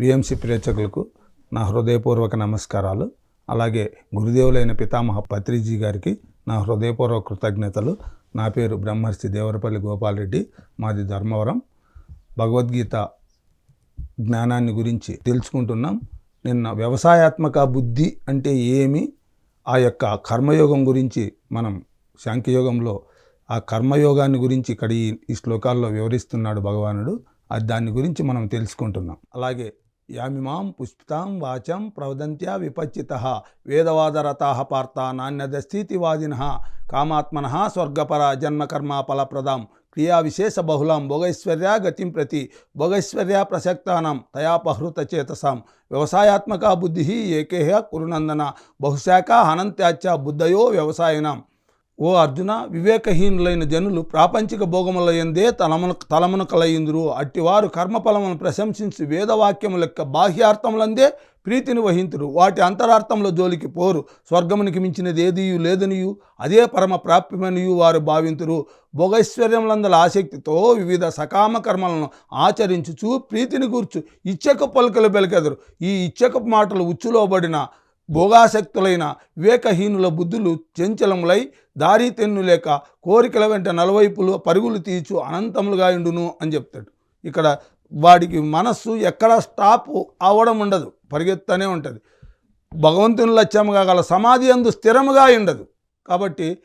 PMC ప్రేక్షకులకు నా హృదయపూర్వక నమస్కారాలు. అలాగే గురుదేవులైన పితామహ పత్రిజీ గారికి నా హృదయపూర్వక కృతజ్ఞతలు. నా పేరు బ్రహ్మర్షి దేవరపల్లి గోపాలరెడ్డి మాది ధర్మవరం. భగవద్గీత జ్ఞానాన్ని గురించి తెలుసుకుంటున్నాం. నిన్న వ్యవసాయాత్మక బుద్ధి అంటే ఏమి? ఆ యొక్క కర్మయోగం గురించి మనం శాంఖ్యయోగంలో ఆ కర్మయోగాన్ని గురించి ఇక్కడ ఈ ఈ శ్లోకాల్లో వివరిస్తున్నాడు భగవానుడు. అది దాని గురించి మనం తెలుసుకుంటున్నాం. అలాగే యామిమాం పుష్పితాం వాచం ప్రవదంత్యా విపచ్చిత వేదవాదరతా పార్త నాణ్యదస్థితివాదిన కామాత్మన స్వర్గపర జన్మకర్మ ఫలప్రదాం క్రియా విశేష బహుళం భోగైశ్వర్యా గతిం ప్రతి భోగైశ్వర్యా ప్రసక్తానం తయాపహృతచేతసాం వ్యవసాయాత్మక బుద్ధి ఏకేహ కురునందన బహుశాఖ అనంత్యాచ బుద్ధయో వ్యవసాయనం ఓ అర్జున వివేకహీనులైన జనులు ప్రాపంచిక భోగములయందే తలమున తలమున కలయిందురు అట్టివారు కర్మఫలమును ప్రశంసించి వేదవాక్యముల యొక్క బాహ్యార్థములందే ప్రీతిని వహింతురు. వాటి అంతరార్థముల జోలికి పోరు. స్వర్గమునికి మించినది ఏదియు లేదనియు అదే పరమ ప్రాప్యమనియు వారు భావింతురు. భోగైశ్వర్యములందల ఆసక్తితో వివిధ సకామ కర్మలను ఆచరించుచు ప్రీతిని కూర్చు ఇచ్చక పలుకలు బెలకెదరు ఈ ఇచ్చకపు మాటలు ఉచ్చులోబడిన భోగాసక్తులైన వివేకహీనుల బుద్ధులు చెంచలములై దారి లేక కోరికల వెంట నలవైపులు పరుగులు తీచు అనంతములుగా ఉండును అని చెప్తాడు. ఇక్కడ వాడికి మనస్సు ఎక్కడ స్టాప్ అవ్వడం ఉండదు పరిగెత్తనే ఉంటుంది. భగవంతుని లక్ష్యముగా గల సమాధి అందు స్థిరముగా ఉండదు. కాబట్టి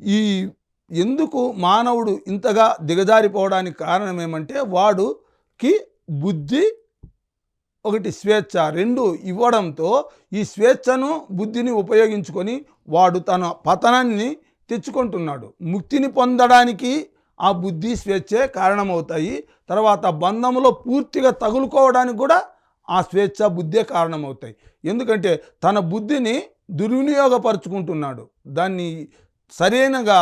ఈ ఎందుకు మానవుడు ఇంతగా దిగజారిపోవడానికి కారణం ఏమంటే వాడుకి బుద్ధి ఒకటి స్వేచ్ఛ రెండు ఇవ్వడంతో ఈ స్వేచ్ఛను బుద్ధిని ఉపయోగించుకొని వాడు తన పతనాన్ని తెచ్చుకుంటున్నాడు. ముక్తిని పొందడానికి ఆ బుద్ధి స్వేచ్ఛే కారణమవుతాయి. తర్వాత బంధములో పూర్తిగా తగులుకోవడానికి కూడా ఆ స్వేచ్ఛ బుద్ధే కారణమవుతాయి. ఎందుకంటే తన బుద్ధిని దుర్వినియోగపరుచుకుంటున్నాడు. దాన్ని సరైనగా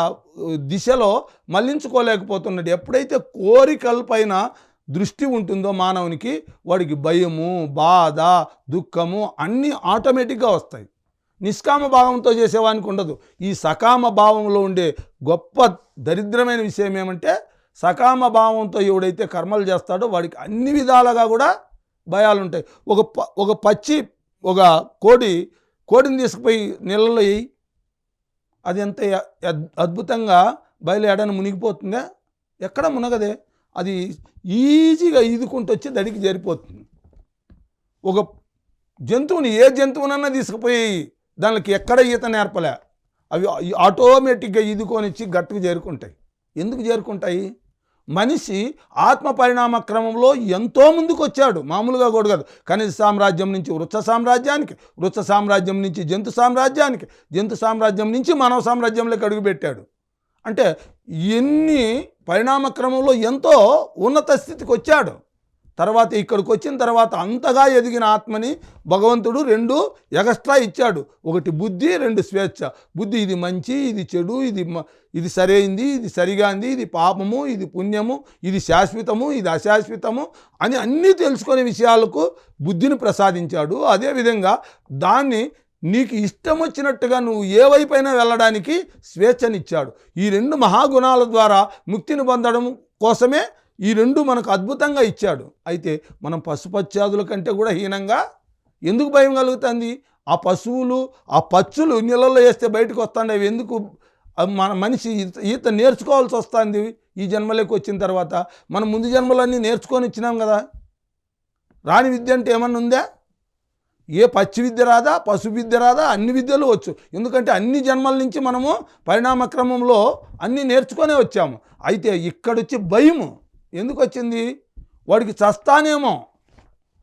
దిశలో మళ్ళించుకోలేకపోతున్నాడు. ఎప్పుడైతే కోరికల పైన దృష్టి ఉంటుందో మానవునికి వాడికి భయము బాధ దుఃఖము అన్నీ ఆటోమేటిక్గా వస్తాయి. నిష్కామ భావంతో చేసేవానికి ఉండదు. ఈ సకామ భావంలో ఉండే గొప్ప దరిద్రమైన విషయం ఏమంటే సకామ భావంతో ఎవడైతే కర్మలు చేస్తాడో వాడికి అన్ని విధాలుగా కూడా భయాలు ఉంటాయి. ఒక ప ఒక పచ్చి ఒక కోడి కోడిని తీసుకుపోయి నీళ్ళలో వేయి అది ఎంత అద్భుతంగా బయలు ఎడని మునిగిపోతుందా? ఎక్కడ మునగదే? అది ఈజీగా ఈదుకుంటూ వచ్చి దడికి చేరిపోతుంది. ఒక జంతువుని ఏ జంతువునన్నా తీసుకుపోయి దానికి ఎక్కడ ఈత నేర్పలే. అవి ఆటోమేటిక్గా ఈదుకొని వచ్చి గట్టుకు చేరుకుంటాయి. ఎందుకు చేరుకుంటాయి? మనిషి ఆత్మ పరిణామ క్రమంలో ఎంతో ముందుకు వచ్చాడు. మామూలుగా కూడా కాదు. ఖనిజ సామ్రాజ్యం నుంచి వృక్ష సామ్రాజ్యానికి వృక్ష సామ్రాజ్యం నుంచి జంతు సామ్రాజ్యానికి జంతు సామ్రాజ్యం నుంచి మానవ సామ్రాజ్యంలోకి అడుగుపెట్టాడు. అంటే ఎన్ని పరిణామ క్రమంలో ఎంతో ఉన్నత స్థితికి వచ్చాడు. తర్వాత ఇక్కడికి వచ్చిన తర్వాత అంతగా ఎదిగిన ఆత్మని భగవంతుడు రెండు ఎగస్ట్రా ఇచ్చాడు. ఒకటి బుద్ధి రెండు స్వేచ్ఛ. బుద్ధి ఇది మంచి ఇది చెడు ఇది ఇది సరైంది ఇది సరిగాంది ఇది పాపము ఇది పుణ్యము ఇది శాశ్వతము ఇది అశాశ్వతము అని అన్నీ తెలుసుకునే విషయాలకు బుద్ధిని ప్రసాదించాడు. అదేవిధంగా దాన్ని నీకు ఇష్టం వచ్చినట్టుగా నువ్వు ఏ వైపైనా వెళ్ళడానికి స్వేచ్ఛనిచ్చాడు. ఈ రెండు మహాగుణాల ద్వారా ముక్తిని పొందడం కోసమే ఈ రెండు మనకు అద్భుతంగా ఇచ్చాడు. అయితే మనం పశుపత్యాదుల కంటే కూడా హీనంగా ఎందుకు భయం కలుగుతుంది? ఆ పశువులు ఆ పచ్చులు నీళ్ళల్లో వేస్తే బయటకు వస్తాండి అవి ఎందుకు మన మనిషి ఈత ఈత నేర్చుకోవాల్సి వస్తుంది ఈ జన్మలోకి వచ్చిన తర్వాత. మనం ముందు జన్మలన్నీ నేర్చుకొని ఇచ్చినాం కదా. రాని విద్య అంటే ఏమన్నా ఉందా? ఏ పచ్చి విద్య రాదా పశు విద్య రాదా అన్ని విద్యలు వచ్చు. ఎందుకంటే అన్ని జన్మల నుంచి మనము పరిణామ క్రమంలో అన్నీ నేర్చుకొనే వచ్చాము. అయితే ఇక్కడొచ్చి భయము. ఎందుకు వచ్చింది వాడికి చస్తానేమో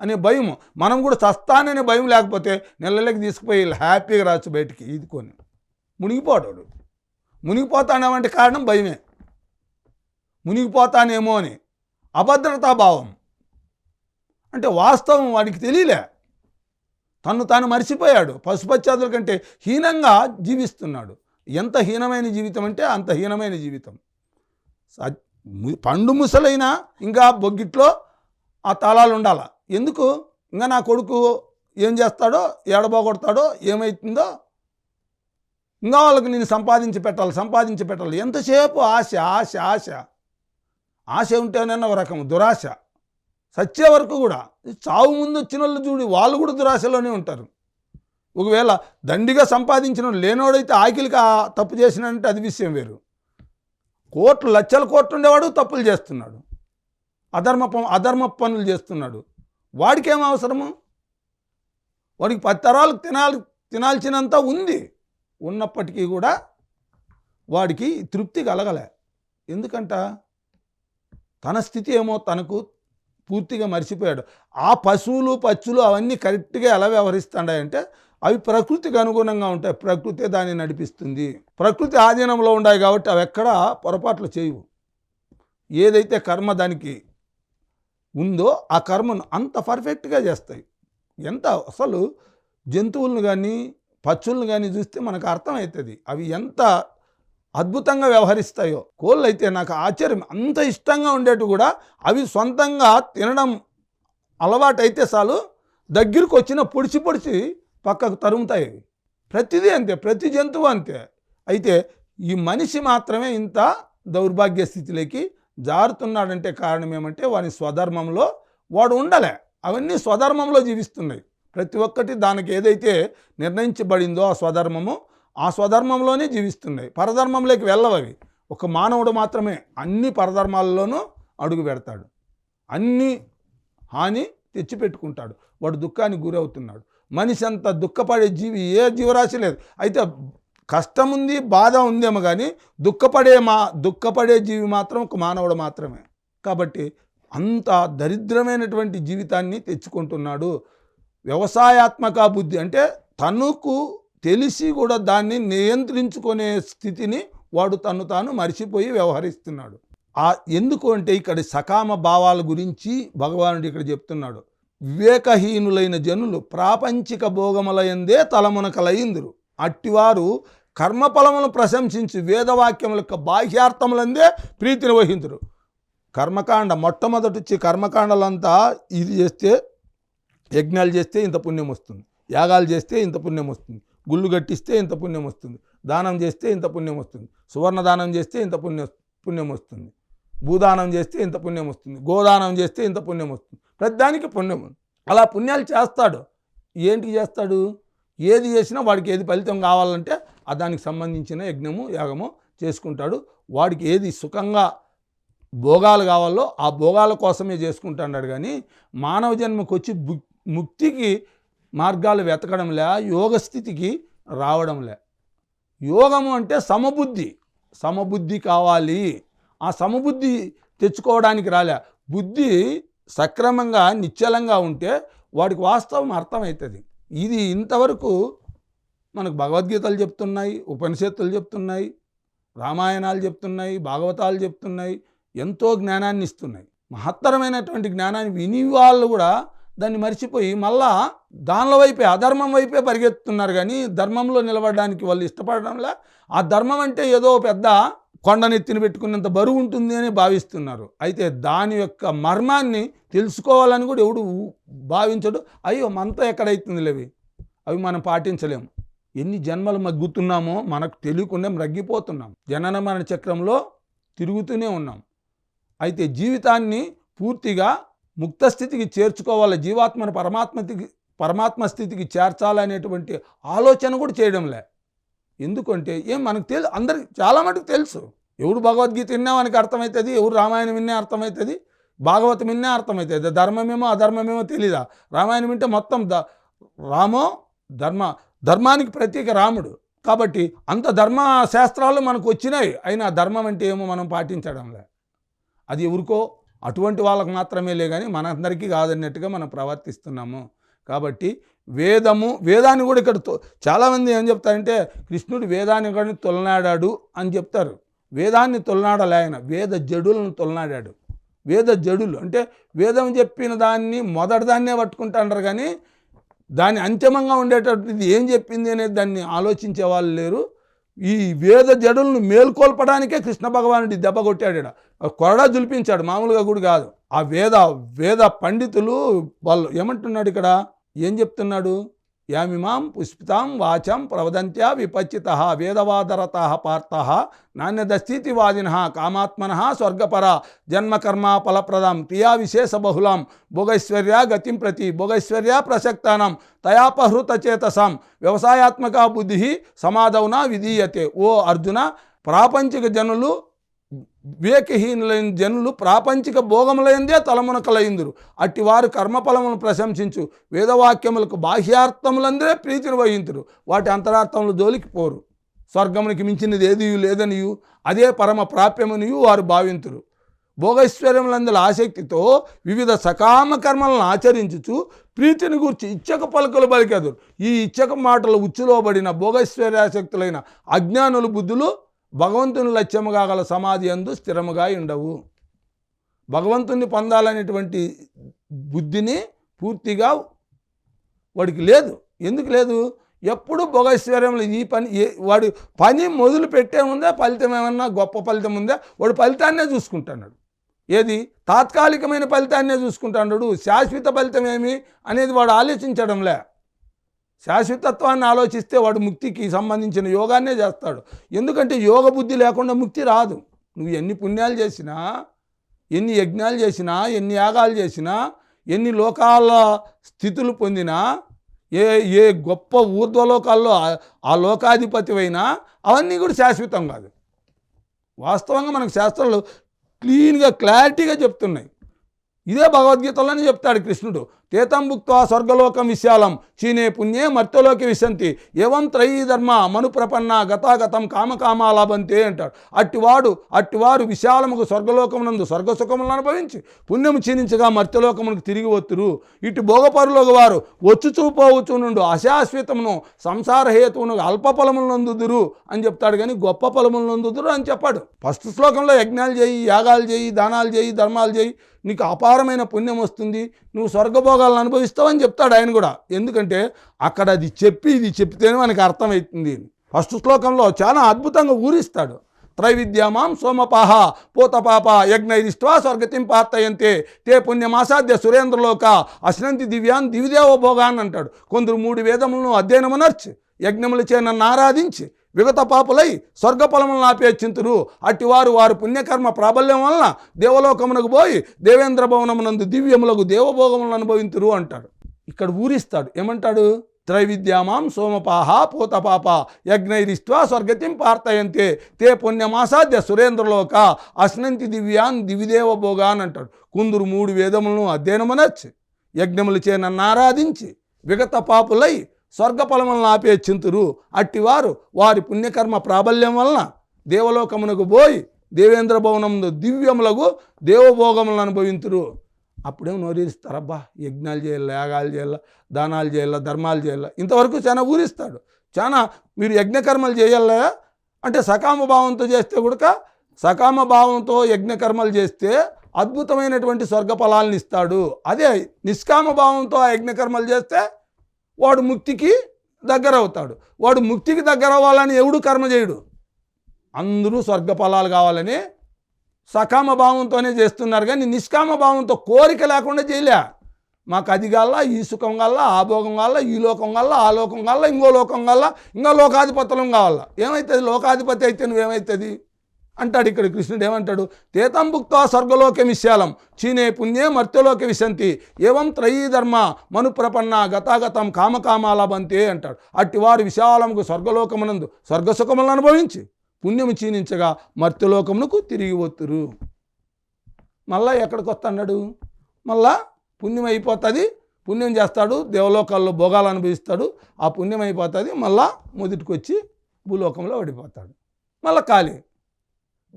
అనే భయం మనం కూడా చస్తాననే భయం లేకపోతే నెలలకి తీసుకుపోయి హ్యాపీగా రావచ్చు బయటికి. ఈదుకొని మునిగిపోతాడు. మునిగిపోతానేమంటే కారణం భయమే. మునిగిపోతానేమో అని. అభద్రతాభావం. అంటే వాస్తవం వాడికి తెలియలే. తను తాను మర్చిపోయాడు. పశుపత్యాదుల కంటే హీనంగా జీవిస్తున్నాడు. ఎంత హీనమైన జీవితం అంటే అంత హీనమైన జీవితం. పండు ముసలైనా ఇంకా బొగ్గిట్లో ఆ తాళాలు ఉండాల? ఎందుకు? ఇంకా నా కొడుకు ఏం చేస్తాడో ఏడబోగొడతాడో ఏమవుతుందో ఇంకా వాళ్ళకి నేను సంపాదించి పెట్టాలి సంపాదించి పెట్టాలి. ఎంతసేపు ఆశ ఆశ ఆశ. ఆశ ఉంటేనే ఒక రకం దురాశ. సచ్చే వరకు కూడా. చావు ముందు వచ్చిన వాళ్ళు చూడు వాళ్ళు కూడా దురాశలోనే ఉంటారు. ఒకవేళ దండిగా సంపాదించిన లేనోడైతే ఆకిలికి ఆ తప్పు చేసినంటే అది విషయం వేరు. కోట్లు లక్షల కోట్లు ఉండేవాడు తప్పులు చేస్తున్నాడు. అధర్మ అధర్మ పనులు చేస్తున్నాడు. వాడికి ఏం అవసరము? వాడికి పది తరాలు తినాలి తినాల్సినంత ఉంది. ఉన్నప్పటికీ కూడా వాడికి తృప్తి కలగలే. ఎందుకంట? తన స్థితి ఏమో తనకు పూర్తిగా మర్చిపోయాడు. ఆ పశువులు పచ్చులు అవన్నీ కరెక్ట్గా ఎలా వ్యవహరిస్తాడంటే అవి ప్రకృతికి అనుగుణంగా ఉంటాయి. ప్రకృతే దాన్ని నడిపిస్తుంది. ప్రకృతి ఆధీనంలో ఉన్నాయి కాబట్టి అవి ఎక్కడ పొరపాట్లు చేయవు. ఏదైతే కర్మ దానికి ఉందో ఆ కర్మను అంత పర్ఫెక్ట్గా చేస్తాయి. ఎంత అసలు జంతువులను కానీ పచ్చులను కానీ చూస్తే మనకు అర్థమవుతుంది. అవి ఎంత అద్భుతంగా వ్యవహరిస్తాయో. కోళ్ళు అయితే నాకు ఆశ్చర్యం. అంత ఇష్టంగా ఉండేట్టు కూడా అవి సొంతంగా తినడం అలవాటైతే చాలు. దగ్గరికి వచ్చిన పొడిచి పొడిచి పక్కకు తరుముతాయి ప్రతిదీ అంతే ప్రతి జంతువు అంతే. అయితే ఈ మనిషి మాత్రమే ఇంత దౌర్భాగ్య స్థితిలోకి జారుతున్నాడంటే కారణం ఏమంటే వాని స్వధర్మంలో వాడు ఉండలే. అవన్నీ స్వధర్మంలో జీవిస్తున్నాయి. ప్రతి ఒక్కటి దానికి ఏదైతే నిర్ణయించబడిందో ఆ స్వధర్మము ఆ స్వధర్మంలోనే జీవిస్తున్నాయి. పరధర్మంలోకి వెళ్ళవవి ఒక మానవుడు మాత్రమే అన్ని పరధర్మాలలోనూ అడుగు పెడతాడు. అన్ని హాని తెచ్చిపెట్టుకుంటాడు. వాడు దుఃఖానికి గురవుతున్నాడు. మనిషి అంత దుఃఖపడే జీవి ఏ జీవరాశి లేదు. అయితే కష్టం ఉంది బాధ ఉందేమో కానీ దుఃఖపడే మా దుఃఖపడే జీవి మాత్రం ఒక మానవుడు మాత్రమే. కాబట్టి అంత దరిద్రమైనటువంటి జీవితాన్ని తెచ్చుకుంటున్నాడు. వ్యవసాయాత్మక బుద్ధి అంటే తనకు తెలిసి కూడా దాన్ని నియంత్రించుకునే స్థితిని వాడు తను తాను మరిచిపోయి వ్యవహరిస్తున్నాడు. ఆ ఎందుకు అంటే ఇక్కడ సకామ భావాల గురించి భగవానుడు ఇక్కడ చెప్తున్నాడు. వివేకహీనులైన జనులు ప్రాపంచిక భోగములయందే తలమునకలయిందురు. అట్టివారు కర్మఫలమును ప్రశంసించి వేదవాక్యముల యొక్క బాహ్యార్థములందే ప్రీతిని వహించరు కర్మకాండ మొట్టమొదటి వచ్చి కర్మకాండలంతా ఇది చేస్తే యజ్ఞాలు చేస్తే ఇంత పుణ్యం వస్తుంది. యాగాలు చేస్తే ఇంత పుణ్యం వస్తుంది. గుళ్ళు కట్టిస్తే ఇంత పుణ్యం వస్తుంది. దానం చేస్తే ఇంత పుణ్యం వస్తుంది. సువర్ణ దానం చేస్తే ఇంత పుణ్యం పుణ్యం వస్తుంది. భూదానం చేస్తే ఇంత పుణ్యం వస్తుంది. గోదానం చేస్తే ఇంత పుణ్యం వస్తుంది. ప్రతిదానికి పుణ్యం ఉంది. అలా పుణ్యాలు చేస్తాడు. ఏంటి చేస్తాడు? ఏది చేసినా వాడికి ఏది ఫలితం కావాలంటే ఆ దానికి సంబంధించిన యజ్ఞము యాగము చేసుకుంటాడు. వాడికి ఏది సుఖంగా భోగాలు కావాలో ఆ భోగాల కోసమే చేసుకుంటున్నాడు. కానీ మానవ జన్మకు వచ్చి ముక్తికి మార్గాలు వెతకడంలే యోగ స్థితికి రావడంలే యోగము అంటే సమబుద్ధి. సమబుద్ధి కావాలి. ఆ సమబుద్ధి తెచ్చుకోవడానికి రాలే. బుద్ధి సక్రమంగా నిశ్చలంగా ఉంటే వాడికి వాస్తవం అర్థమవుతుంది. ఇది ఇంతవరకు మనకు భగవద్గీతలు చెప్తున్నాయి ఉపనిషత్తులు చెప్తున్నాయి రామాయణాలు చెప్తున్నాయి భాగవతాలు చెప్తున్నాయి ఎంతో జ్ఞానాన్ని ఇస్తున్నాయి. మహత్తరమైనటువంటి జ్ఞానాన్ని విని వాళ్ళు కూడా దాన్ని మర్చిపోయి మళ్ళా దానిలో వైపే అధర్మం వైపే పరిగెత్తుతున్నారు కానీ ధర్మంలో నిలబడడానికి వాళ్ళు ఇష్టపడడంలా ఆ ధర్మం అంటే ఏదో పెద్ద కొండనెత్తిన పెట్టుకున్నంత బరువు ఉంటుంది అని భావిస్తున్నారు. అయితే దాని యొక్క మర్మాన్ని తెలుసుకోవాలని కూడా ఎవడు భావించడు. అయ్యో మనతో ఎక్కడైతుంది లేవి? అవి మనం పాటించలేము. ఎన్ని జన్మలు మగ్గుతున్నామో మనకు తెలియకుండా మగ్గిపోతున్నాం. జనన మరణ చక్రంలో తిరుగుతూనే ఉన్నాం. అయితే జీవితాన్ని పూర్తిగా ముక్త స్థితికి చేర్చుకోవాలి జీవాత్మను పరమాత్మతికి పరమాత్మ స్థితికి చేర్చాలనేటువంటి ఆలోచన కూడా చేయడంలే. ఎందుకంటే ఏం మనకు తెలు అందరికి చాలా మటుకు తెలుసు. ఎవడు భగవద్గీత విన్నా మనకి అర్థమవుతుంది ఎవరు రామాయణం విన్నా అర్థమవుతుంది భాగవతం విన్నా అర్థమవుతుంది ధర్మమేమో అధర్మమేమో తెలీదా? రామాయణం వింటే మొత్తం ద రామో ధర్మ ధర్మానికి ప్రత్యేక రాముడు. కాబట్టి అంత ధర్మ శాస్త్రాలు మనకు వచ్చినాయి. అయినా ధర్మం అంటే ఏమో మనం పాటించడంలే. అది ఎవరికో అటువంటి వాళ్ళకు మాత్రమే లే కానీ మనందరికీ కాదన్నట్టుగా మనం ప్రవర్తిస్తున్నాము. కాబట్టి వేదము వేదాన్ని కూడా ఇక్కడ చాలామంది ఏం చెప్తారంటే కృష్ణుడు వేదాన్ని కానీ తొలనాడాడు అని చెప్తారు. వేదాన్ని తొలనాడలే ఆయన. వేద జడులను తొలనాడాడు. వేద జడులు అంటే వేదం చెప్పిన దాన్ని మొదటి దాన్నే పట్టుకుంటాంటారు కానీ దాని అంతిమంగా ఉండేటటువంటిది ఏం చెప్పింది అనేది దాన్ని ఆలోచించే వాళ్ళు లేరు. ఈ వేద జడులను మేల్కొల్పడానికే కృష్ణ భగవానుడి దెబ్బ కొట్టాడు కొరడా జులిపించాడు. మామూలుగా కూడా కాదు. ఆ వేద వేద పండితులు వాళ్ళు ఏమంటున్నాడు ఇక్కడ? ఏం చెప్తున్నాడు? యామిమాం పుష్పితాం వాచం ప్రవదంత్యా విపచ్చిత వేదవాదరత పార్థ నాణ్యదస్థితివాదిన కామాత్మన స్వర్గపర జన్మకర్మ ఫలప్రదం క్రియా విశేష బహుళం భోగైశ్వర్యా గతిం ప్రతి భోగైశ్వర్యా ప్రసక్తానం తయాపహృతచేతసం వ్యవసాయాత్మక బుద్ధి సమాధౌన విధీయతే ఓ అర్జున ప్రాపంచిక జనులు వివేకహీనులైన జనులు ప్రాపంచిక భోగములైందే తలమునకలైందురు అట్టి వారు కర్మఫలములను ప్రశంసించు వేదవాక్యములకు బాహ్యార్థములందరే ప్రీతిని వహింతురు. వాటి అంతరార్థములు జోలికి పోరు. స్వర్గమునికి మించినది ఏదియు లేదనియు అదే పరమ ప్రాప్యమునియు వారు భావింతురు. భోగైశ్వర్యములందల ఆసక్తితో వివిధ సకామ కర్మలను ఆచరించుచు ప్రీతిని గూర్చి ఇచ్చక పలుకలు పలికెదురు ఈ ఇచ్చక మాటలు ఉచ్చులోబడిన భోగైశ్వర్యాసక్తులైన అజ్ఞానులు బుద్ధులు భగవంతుని లక్ష్యముగా గల సమాధి అందు స్థిరముగా ఉండవు. భగవంతుని పొందాలనేటువంటి బుద్ధిని పూర్తిగా వాడికి లేదు. ఎందుకు లేదు? ఎప్పుడు భోగైశ్వర్యంలో ఈ పని ఏ వాడు పని మొదలు పెట్టే ముందే ఫలితం ఏమన్నా గొప్ప ఫలితం ఉందా? వాడు ఫలితాన్నే చూసుకుంటున్నాడు. ఏది? తాత్కాలికమైన ఫలితాన్నే చూసుకుంటున్నాడు. శాశ్వత ఫలితం ఏమి? అనేది వాడు ఆలోచించడంలే. శాశ్వతత్వాన్ని ఆలోచిస్తే వాడు ముక్తికి సంబంధించిన యోగాన్నే చేస్తాడు. ఎందుకంటే యోగ బుద్ధి లేకుండా ముక్తి రాదు. నువ్వు ఎన్ని పుణ్యాలు చేసినా ఎన్ని యజ్ఞాలు చేసినా ఎన్ని యాగాలు చేసినా ఎన్ని లోకాల స్థితులు పొందినా ఏ ఏ గొప్ప ఊర్ధ్వలోకాల్లో ఆ- లోకాధిపతివైనా అవన్నీ కూడా శాశ్వతం కాదు. వాస్తవంగా మనకు శాస్త్రాలు క్లీన్గా క్లారిటీగా చెప్తున్నాయి. ఇదే భగవద్గీతలోనే చెప్తాడు కృష్ణుడు. తేతం భుక్త్వా స్వర్గలోకం విశాలం చీనే పుణ్యే మర్త్యలోకి విశంతి. ఏవం త్రయీ ధర్మ మనుప్రపన్న గతాగతం కామకామాలాభంతే అంటాడు. అట్టివాడు అట్టివారు విశాలముకు స్వర్గలోకమునందు స్వర్గ సుఖములను అనుభవించి పుణ్యము క్షీణించగా మర్త్యలోకమునకు తిరిగి వత్తురు. ఇటు భోగపరులోకి వారు వచ్చుచూపోవచ్చు నుండు అశాశ్వతమును సంసార హేతువును అల్ప ఫలములందుదురు అని చెప్తాడు కానీ గొప్ప ఫలములందుదురు అని చెప్పాడు. ఫస్ట్ శ్లోకంలో యజ్ఞాలు చేయి యాగాలు చేయి దానాలు చేయి ధర్మాలు చేయి నీకు అపారమైన పుణ్యం వస్తుంది. నువ్వు స్వర్గభోగ స్వర్గభోగాలను అనుభవిస్తావని చెప్తాడు ఆయన కూడా. ఎందుకంటే అక్కడ అది చెప్పి ఇది చెప్తేనే మనకి అర్థమవుతుంది. ఫస్ట్ శ్లోకంలో చాలా అద్భుతంగా ఊరిస్తాడు. త్రైవిద్యామాం సోమపాహ పూతపాప యజ్ఞైరిష్ట్వా స్వర్గతిం పాతయంతే. తే పుణ్యమాసాధ్య సురేంద్రలోక అశ్నంతి దివ్యాన్ దివిదేవ భోగాన్ అంటాడు. కొందరు మూడు వేదములను అధ్యయనమనర్చి యజ్ఞములచే నన్ను ఆరాధించి విగత పాపులై స్వర్గఫలములను ఆపేచింతురు అట్టివారు వారు పుణ్యకర్మ ప్రాబల్యం వలన దేవలోకమునకు పోయి దేవేంద్ర భవనమునందు దివ్యములకు దేవభోగములను అనుభవింతురు అంటాడు. ఇక్కడ ఊరిస్తాడు. ఏమంటాడు? త్రైవిద్యామాం సోమపాహ పూతపాప యజ్ఞైరిష్ట్వా స్వర్గతిం పార్థయంతే. తే పుణ్యమాసాధ్య సురేంద్రలోక అశ్నంతి దివ్యాన్ దివిదేవ భోగాన్ అంటాడు. కుందురు మూడు వేదములను అధ్యయనమునర్చి. యజ్ఞములు నన్ను విగత పాపులై స్వర్గఫలములను ఆపే చింతురు అట్టివారు వారి పుణ్యకర్మ ప్రాబల్యం వలన దేవలోకమునకు పోయి దేవేంద్ర భవనమును దివ్యములకు దేవభోగములను అనుభవింతురు. అప్పుడేమో నోరిస్తారబ్బా యజ్ఞాలు చేయాలి యాగాలు చేయాల దానాలు చేయాల ధర్మాలు చేయాల. ఇంతవరకు చాలా ఊరిస్తాడు. చాలా మీరు యజ్ఞకర్మలు చేయాలా? అంటే సకామ భావంతో చేస్తే కూడా సకామ భావంతో యజ్ఞకర్మలు చేస్తే అద్భుతమైనటువంటి స్వర్గ ఫలాలను ఇస్తాడు. అదే నిష్కామ భావంతో ఆ యజ్ఞకర్మలు చేస్తే వాడు ముక్తికి దగ్గర అవుతాడు వాడు ముక్తికి దగ్గర అవ్వాలని ఎవడు కర్మ చేయడు? అందరూ స్వర్గ ఫలాలు కావాలని సకామ భావంతోనే చేస్తున్నారు కానీ నిష్కామ భావంతో కోరిక లేకుండా చేయలే. మాకు అది గల్లా ఈ సుఖం గల్లా ఆ భోగం గల్లా ఈ లోకం కల్లా ఆ లోకం కల్లా ఇంకో లోకం కల్లా ఇంకా లోకాధిపత్యం కావాలా? ఏమవుతుంది లోకాధిపతి అయితే నువ్వేమవుతుంది అంటాడు ఇక్కడ కృష్ణుడు ఏమంటాడు? తేతం స్వర్గలోక విశాలం చీనే పుణ్యే మర్త్యలోక విశంతి ఏవం త్రయీ ధర్మ మనుప్రపన్న గతాగతం కామకామాలబంతే అంటాడు. అట్టివారు విశాలముకు స్వర్గలోకమునందు స్వర్గసుఖములను అనుభవించి పుణ్యము చీనించగా మర్త్యలోకమునకు తిరిగి వత్తురు. మళ్ళా ఎక్కడికి వస్తాడు మళ్ళా పుణ్యం అయిపోతుంది పుణ్యం చేస్తాడు దేవలోకాల్లో భోగాలు అనుభవిస్తాడు ఆ పుణ్యం అయిపోతుంది మళ్ళా మొదటికి వచ్చి భూలోకంలో పడిపోతాడు మళ్ళా ఖాళీ.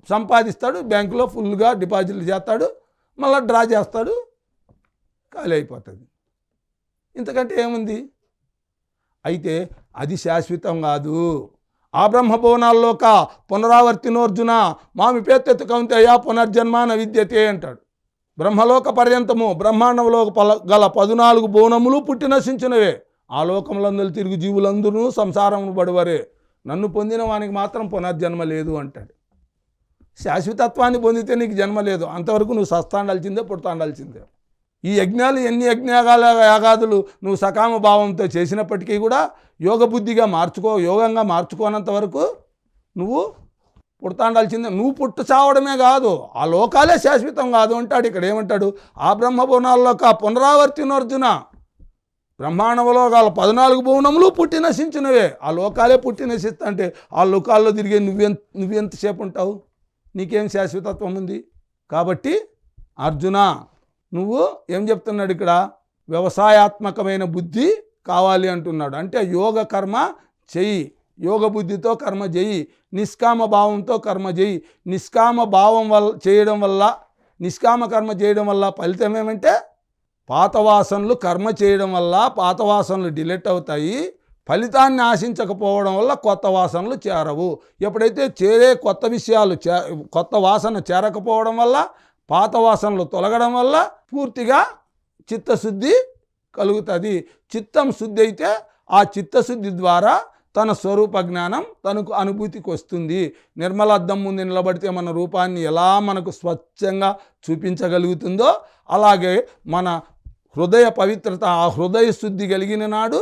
సంపాదిస్తాడు బ్యాంకులో ఫుల్గా డిపాజిట్లు చేస్తాడు మళ్ళీ డ్రా చేస్తాడు ఖాళీ అయిపోతుంది. ఇంతకంటే ఏముంది? అయితే అది శాశ్వతం కాదు. ఆ బ్రహ్మభవనాల్లోక పునరావర్తినోర్జున మామిపేత్తెత్తు కౌంతయ్య పునర్జన్మాన విద్యతే అంటాడు. బ్రహ్మలోక పర్యంతము బ్రహ్మాండంలో పల గల పదునాలుగు బోనములు పుట్టి నశించినవే. ఆ లోకములందరూ తిరుగు జీవులందరూ సంసారమును పడువరే. నన్ను పొందిన వానికి మాత్రం పునర్జన్మ లేదు అంటాడు. శాశ్వతత్వాన్ని పొందితే నీకు జన్మ లేదు. అంతవరకు నువ్వు సస్తాండాల్సిందే పుడతాండాల్సిందే. ఈ యజ్ఞాలు ఎన్ని యజ్ఞాగాల యాగాదులు నువ్వు సకామ భావంతో చేసినప్పటికీ కూడా యోగ బుద్ధిగా మార్చుకో యోగంగా మార్చుకోనంత వరకు నువ్వు పుడతాండాల్సిందే. నువ్వు పుట్టు చావడమే కాదు ఆ లోకాలే శాశ్వతం కాదు అంటాడు. ఇక్కడ ఏమంటాడు? ఆ బ్రహ్మభువనాల్లో ఒక పునరావర్తినర్జున. బ్రహ్మాండంలో గల పద్నాలుగు భువనములు పుట్టి నశించినవే. ఆ లోకాలే పుట్టి నశిస్తా అంటే ఆ లోకాల్లో తిరిగే నువ్వెంత నువ్వెంతసేపు ఉంటావు? నీకేం శాశ్వతత్వం ఉంది? కాబట్టి అర్జున నువ్వు ఏం చెప్తున్నాడు ఇక్కడ? వ్యవసాయాత్మకమైన బుద్ధి కావాలి అంటున్నాడు. అంటే యోగ కర్మ చెయ్యి యోగ బుద్ధితో కర్మ చేయి. నిష్కామ భావంతో కర్మ చేయి. నిష్కామ భావం వల్ల చేయడం వల్ల నిష్కామ కర్మ చేయడం వల్ల ఫలితం ఏమంటే పాతవాసనలు కర్మ చేయడం వల్ల పాతవాసనలు డిలీట్ అవుతాయి. ఫలితాన్ని ఆశించకపోవడం వల్ల కొత్త వాసనలు చేరవు. ఎప్పుడైతే చేరే కొత్త విషయాలు చే కొత్త వాసన చేరకపోవడం వల్ల పాత వాసనలు తొలగడం వల్ల పూర్తిగా చిత్తశుద్ధి కలుగుతుంది. చిత్తం శుద్ధి అయితే ఆ చిత్తశుద్ధి ద్వారా తన స్వరూప జ్ఞానం తనకు అనుభూతికి వస్తుంది. నిర్మలార్థం ముందు నిలబడితే మన రూపాన్ని ఎలా మనకు స్వచ్ఛంగా చూపించగలుగుతుందో అలాగే మన హృదయ పవిత్రత ఆ హృదయ శుద్ధి కలిగిన నాడు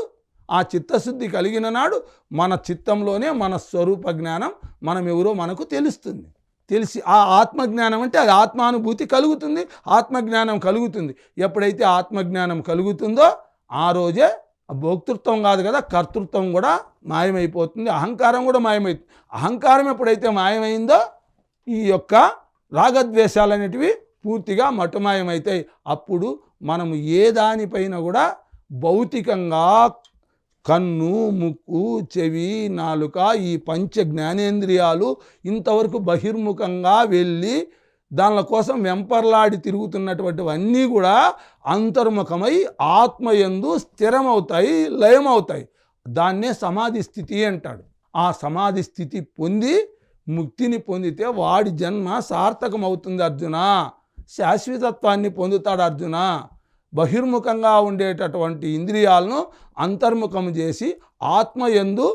ఆ చిత్తశుద్ధి కలిగిన నాడు మన చిత్తంలోనే మన స్వరూప జ్ఞానం మనం ఎవరో మనకు తెలుస్తుంది. తెలిసి ఆ ఆత్మజ్ఞానం అంటే అది ఆత్మానుభూతి కలుగుతుంది ఆత్మజ్ఞానం కలుగుతుంది. ఎప్పుడైతే ఆత్మజ్ఞానం కలుగుతుందో ఆ రోజే భోక్తృత్వం కాదు కదా కర్తృత్వం కూడా మాయమైపోతుంది అహంకారం కూడా మాయమవుతుంది అహంకారం ఎప్పుడైతే మాయమైందో ఈ యొక్క రాగద్వేషాలు అనేటివి పూర్తిగా మటుమాయమవుతాయి. అప్పుడు మనము ఏ దానిపైన కూడా భౌతికంగా కన్ను ముక్కు చెవి నాలుక ఈ పంచ జ్ఞానేంద్రియాలు ఇంతవరకు బహిర్ముఖంగా వెళ్ళి దానిల కోసం వెంపర్లాడి తిరుగుతున్నటువంటివన్నీ కూడా అంతర్ముఖమై ఆత్మయందు స్థిరమవుతాయి లయమవుతాయి. దాన్నే సమాధి స్థితి అంటాడు. ఆ సమాధి స్థితి పొంది ముక్తిని పొందితే వాడి జన్మ సార్థకమవుతుంది అర్జున. శాశ్వతత్వాన్ని పొందుతాడు అర్జున. బహిర్ముఖంగా ఉండేటటువంటి ఇంద్రియాలను అంతర్ముఖం చేసి ఆత్మయందు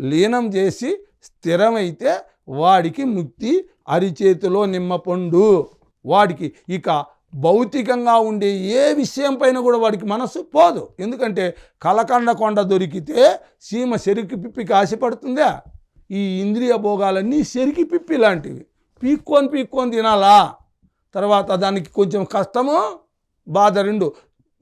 లీనం చేసి స్థిరమైతే వాడికి ముక్తి అరిచేతిలో నిమ్మపండు. వాడికి ఇక భౌతికంగా ఉండే ఏ విషయం పైన కూడా వాడికి మనసు పోదు. ఎందుకంటే కలకండ కొండ దొరికితే సీమ సెరికి పిప్పికి ఆశపడుతుందా ఈ ఇంద్రియ భోగాలన్నీ చెరికి పిప్పి లాంటివి. పీక్కొని పీక్కొని తినాలా? తర్వాత దానికి కొంచెం కష్టము బాధ రెండు.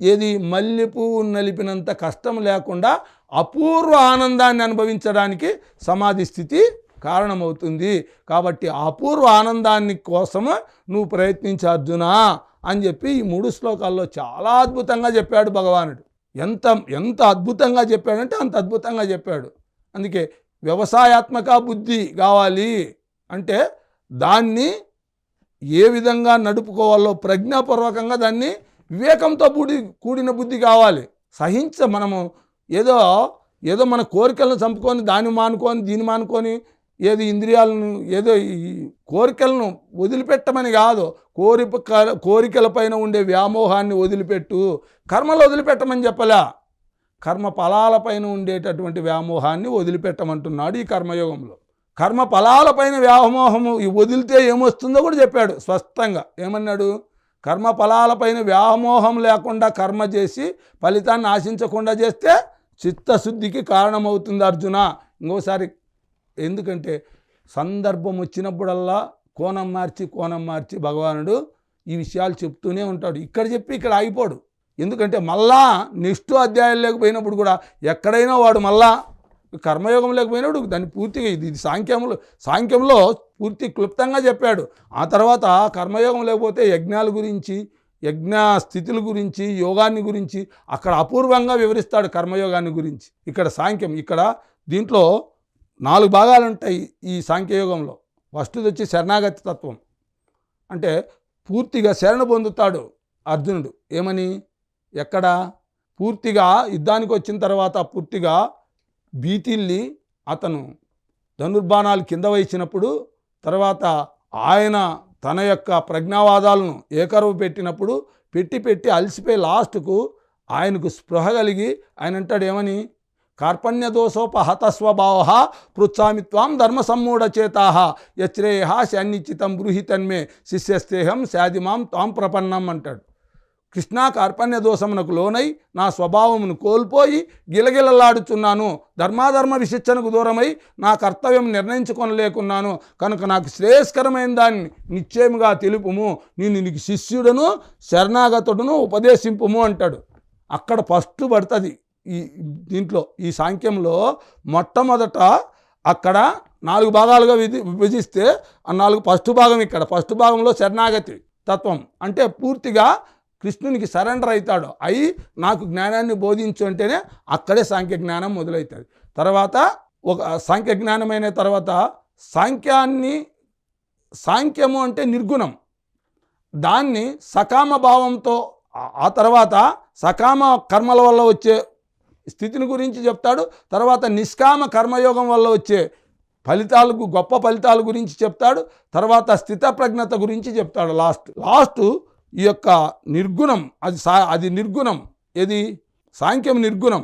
ఏది మల్లెపువ్వు నలిపినంత కష్టం లేకుండా అపూర్వ ఆనందాన్ని అనుభవించడానికి సమాధి స్థితి కారణమవుతుంది. కాబట్టి అపూర్వ ఆనందాన్ని కోసము నువ్వు ప్రయత్నించు అర్జున అని చెప్పి ఈ మూడు శ్లోకాల్లో చాలా అద్భుతంగా చెప్పాడు భగవానుడు. ఎంత ఎంత అద్భుతంగా చెప్పాడంటే అంత అద్భుతంగా చెప్పాడు. అందుకే వ్యవసాయాత్మక బుద్ధి కావాలి అంటే దాన్ని ఏ విధంగా నడుపుకోవాలో ప్రజ్ఞాపూర్వకంగా దాన్ని వివేకంతో కూడి కూడిన బుద్ధి కావాలి. సహించ మనము ఏదో ఏదో మన కోరికలను చంపుకొని దాన్ని మానుకొని దీన్ని మానుకొని ఏదో ఇంద్రియాలను ఏదో ఈ కోరికలను వదిలిపెట్టమని కాదు. కోరి కోరికలపైన ఉండే వ్యామోహాన్ని వదిలిపెట్టు. కర్మలు వదిలిపెట్టమని చెప్పలే. కర్మ ఫలాలపైన ఉండేటటువంటి వ్యామోహాన్ని వదిలిపెట్టమంటున్నాడు ఈ కర్మయోగంలో. కర్మ ఫలాలపైన వ్యామోహము వదిలితే ఏమొస్తుందో కూడా చెప్పాడు స్పష్టంగా. ఏమన్నాడు? కర్మ ఫలాలపైన వ్యామోహం లేకుండా కర్మ చేసి ఫలితాన్ని ఆశించకుండా చేస్తే చిత్తశుద్ధికి కారణమవుతుంది అర్జున. ఇంకోసారి ఎందుకంటే సందర్భం వచ్చినప్పుడల్లా కోణం మార్చి కోణం మార్చి భగవానుడు ఈ విషయాలు చెప్తూనే ఉంటాడు. ఇక్కడ చెప్పి ఇక్కడ ఆగిపోడు. ఎందుకంటే మళ్ళా నెక్స్ట్ అధ్యాయం లేకపోయినప్పుడు కూడా ఎక్కడైనా వాడు మళ్ళా కర్మయోగం లేకపోయినాడు దాన్ని పూర్తిగా ఇది ఇది సాంఖ్యంలో సాంఖ్యంలో పూర్తి క్లుప్తంగా చెప్పాడు. ఆ తర్వాత కర్మయోగం లేకపోతే యజ్ఞాల గురించి యజ్ఞ స్థితుల గురించి యోగాన్ని గురించి అక్కడ అపూర్వంగా వివరిస్తాడు కర్మయోగాన్ని గురించి. ఇక్కడ సాంఖ్యం ఇక్కడ దీంట్లో నాలుగు భాగాలు ఉంటాయి ఈ సాంఖ్యయోగంలో. ఫస్ట్ది వచ్చి శరణాగతి తత్వం. అంటే పూర్తిగా శరణ పొందుతాడు అర్జునుడు. ఏమని? ఎక్కడ? పూర్తిగా యుద్ధానికి వచ్చిన తర్వాత పూర్తిగా భీతిల్లి అతను ధనుర్బాణాలు కింద వేసినప్పుడు తర్వాత ఆయన తన యొక్క ప్రజ్ఞావాదాలను ఏకరువు పెట్టినప్పుడు పెట్టి పెట్టి అలసిపోయి లాస్ట్కు ఆయనకు స్పృహ కలిగి ఆయన అంటాడు ఏమని కార్పణ్య దోషోపహతస్వభావ స్వభావ ధర్మ సమ్మూఢ చేతాహ యశ్రేయ శాన్నిచితం బృహితన్మే శిష్యస్తేహం శాదిమాం తాం ప్రపన్నం అంటాడు. కృష్ణా కార్పణ్య దోషమునకు లోనై నా స్వభావమును కోల్పోయి గిలగిలలాడుచున్నాను. ధర్మాధర్మ విశిక్షణకు దూరమై నా కర్తవ్యం నిర్ణయించుకొనలేకున్నాను. కనుక నాకు శ్రేయస్కరమైన దాన్ని నిశ్చయముగా తెలుపుము. నేను నీకు శిష్యుడను శరణాగతుడును ఉపదేశింపుము అంటాడు. అక్కడ ఫస్ట్ పడుతుంది ఈ దీంట్లో ఈ సాంఖ్యంలో మొట్టమొదట అక్కడ నాలుగు భాగాలుగా విధి విభజిస్తే ఆ నాలుగు ఫస్ట్ భాగం ఇక్కడ. ఫస్ట్ భాగంలో శరణాగతి తత్వం అంటే పూర్తిగా కృష్ణునికి సరెండర్ అవుతాడు అయి నాకు జ్ఞానాన్ని బోధించు అంటేనే అక్కడే సాంఖ్య జ్ఞానం మొదలవుతుంది. తర్వాత ఒక సాంఖ్య జ్ఞానమైన తర్వాత సాంఖ్యాన్ని సాంఖ్యము అంటే నిర్గుణం. దాన్ని సకామ భావంతో ఆ- తర్వాత సకామ కర్మల వల్ల వచ్చే స్థితిని గురించి చెప్తాడు. తర్వాత నిష్కామ కర్మయోగం వల్ల వచ్చే ఫలితాలకు గొప్ప ఫలితాల గురించి చెప్తాడు. తర్వాత స్థితప్రజ్ఞత గురించి చెప్తాడు. లాస్ట్ లాస్ట్ ఈ యొక్క నిర్గుణం అది సా అది నిర్గుణం. ఏది? సాంఖ్యం నిర్గుణం.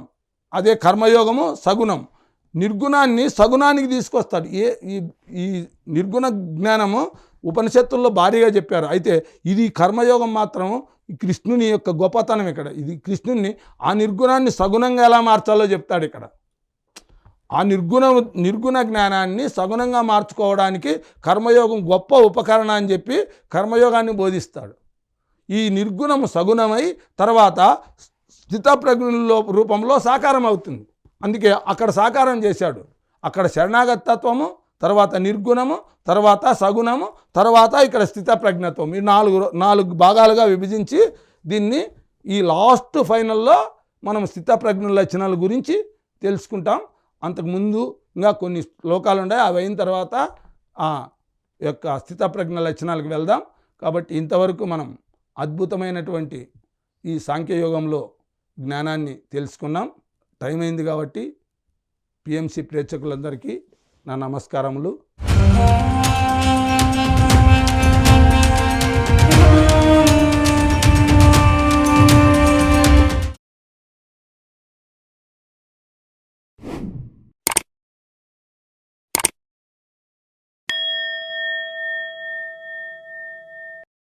అదే కర్మయోగము సగుణం. నిర్గుణాన్ని సగుణానికి తీసుకొస్తాడు. ఏ ఈ ఈ నిర్గుణ జ్ఞానము ఉపనిషత్తుల్లో భారీగా చెప్పారు. అయితే ఇది కర్మయోగం మాత్రం ఈ కృష్ణుని యొక్క గొప్పతనం ఇక్కడ. ఇది కృష్ణుని ఆ నిర్గుణాన్ని సగుణంగా ఎలా మార్చాలో చెప్తాడు ఇక్కడ. ఆ నిర్గుణ నిర్గుణ జ్ఞానాన్ని సగుణంగా మార్చుకోవడానికి కర్మయోగం గొప్ప ఉపకరణ అని చెప్పి కర్మయోగాన్ని బోధిస్తాడు. ఈ నిర్గుణము సగుణమై తర్వాత స్థితప్రజ్ఞలో రూపంలో సాకారం అవుతుంది. అందుకే అక్కడ సాకారం చేశాడు. అక్కడ శరణాగతత్వము తర్వాత నిర్గుణము తర్వాత సగుణము తర్వాత ఇక్కడ స్థితప్రజ్ఞత్వం. ఈ నాలుగు నాలుగు భాగాలుగా విభజించి దీన్ని ఈ లాస్ట్ ఫైనల్లో మనం స్థితప్రజ్ఞ లక్షణాల గురించి తెలుసుకుంటాం. అంతకుముందు ఇంకా కొన్ని శ్లోకాలు ఉన్నాయి. అవి అయిన తర్వాత ఆ యొక్క స్థితప్రజ్ఞ లక్షణాలకు వెళ్దాం. కాబట్టి ఇంతవరకు మనం అద్భుతమైనటువంటి ఈ సాంఖ్యయోగంలో జ్ఞానాన్ని తెలుసుకున్నాం. టైం అయింది కాబట్టి పిఎంసి ప్రేక్షకులందరికీ నా నమస్కారములు.